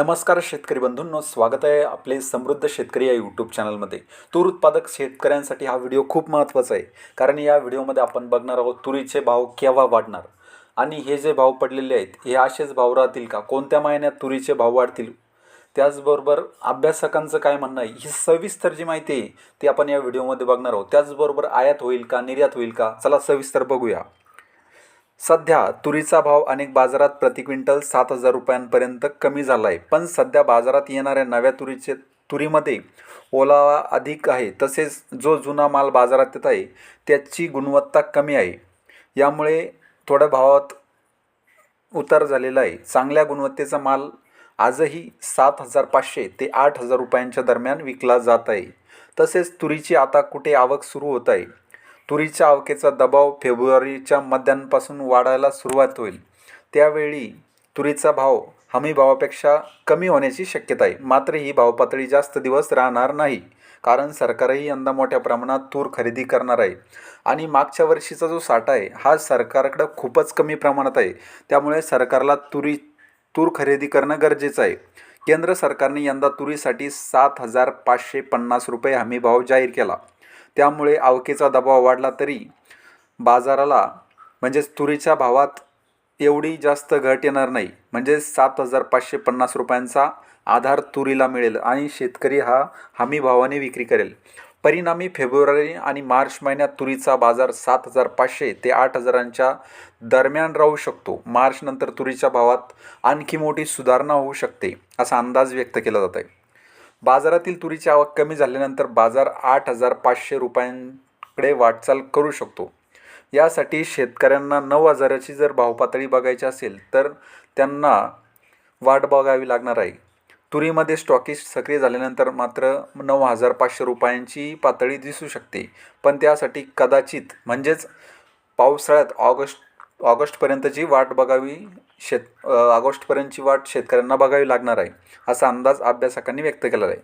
नमस्कार शेतकरी बंधूंनो स्वागत आहे आपले समृद्ध शेतकरी या यूट्यूब चॅनलमध्ये तूर उत्पादक शेतकऱ्यांसाठी हा व्हिडिओ खूप महत्त्वाचा आहे कारण या व्हिडिओमध्ये आपण बघणार आहोत तुरीचे भाव केव्हा वाढणार? आणि हे जे भाव पडलेले आहेत हे असेच भाव राहतील का? कोणत्या महिन्यात तुरीचे भाव वाढतील? त्याचबरोबर अभ्यासकांचं काय म्हणणं आहे? ही सविस्तर जी माहिती आहे ती आपण या व्हिडिओमध्ये बघणार आहोत. त्याचबरोबर आयात होईल का निर्यात होईल का? चला सविस्तर बघूया. सध्या तुरीचा भाव अनेक बाजारात प्रति क्विंटल सात हजार रुपयांपर्यंत कमी झाला आहे पण सध्या बाजारात येणाऱ्या नव्या तुरीचे तुरीमध्ये ओलावा अधिक आहे. तसेच जो जुना माल बाजारात येत आहे त्याची गुणवत्ता कमी आहे. यामुळे थोड्या भावात उतार झालेला आहे. चांगल्या गुणवत्तेचा माल आजही सात हजार पाचशे ते आठ हजार रुपयांच्या दरम्यान विकला जात आहे. तसेच तुरीची आता कुठे आवक सुरू होत आहे? तुरीच्या आवकेचा दबाव फेब्रुवारीच्या मध्यांपासून वाढायला सुरुवात होईल. त्यावेळी तुरीचा भाव हमी भावापेक्षा कमी होण्याची शक्यता आहे. मात्र ही भावपातळी जास्त दिवस राहणार नाही. कारण सरकारही यंदा मोठ्या प्रमाणात तूर खरेदी करणार आहे. आणि मागच्या वर्षीचा जो साठा आहे हा सरकारकडं खूपच कमी प्रमाणात आहे. त्यामुळे सरकारला तुरी तूर खरेदी करणं गरजेचं आहे. केंद्र सरकारने यंदा तुरीसाठी सात हजार पाचशे पन्नास रुपये हमी भाव जाहीर केला. त्यामुळे आवकेचा दबाव वाढला तरी बाजाराला म्हणजेच तुरीच्या भावात एवढी जास्त घट येणार नाही. म्हणजे सात हजार पाचशे पन्नास रुपयांचा आधार तुरीला मिळेल आणि शेतकरी हा हमी भावाने विक्री करेल. परिणामी फेब्रुवारी आणि मार्च महिन्यात तुरीचा बाजार सात हजार पाचशे ते आठ हजारांच्या दरम्यान राहू शकतो. मार्चनंतर तुरीच्या भावात आणखी मोठी सुधारणा होऊ शकते असा अंदाज व्यक्त केला जात आहे. बाजारातील तुरीची आवक कमी झाल्यानंतर बाजार आठ हजार पाचशे रुपयांकडे वाटचाल करू शकतो. यासाठी शेतकऱ्यांना नऊ हजाराची जर भावपातळी बघायची असेल तर त्यांना वाट बघावी लागणार आहे. तुरीमध्ये स्टॉकिस्ट सक्रिय झाल्यानंतर मात्र नऊ हजार पाचशे रुपयांची पातळी दिसू शकते. पण त्यासाठी कदाचित म्हणजेच पावसाळ्यात ऑगस्ट ऑगस्टपर्यंतची वाट बघावी शेत ऑगस्टपर्यंतची वाट शेतकऱ्यांना बघावी लागणार आहे असा अंदाज अभ्यासकांनी व्यक्त केला आहे.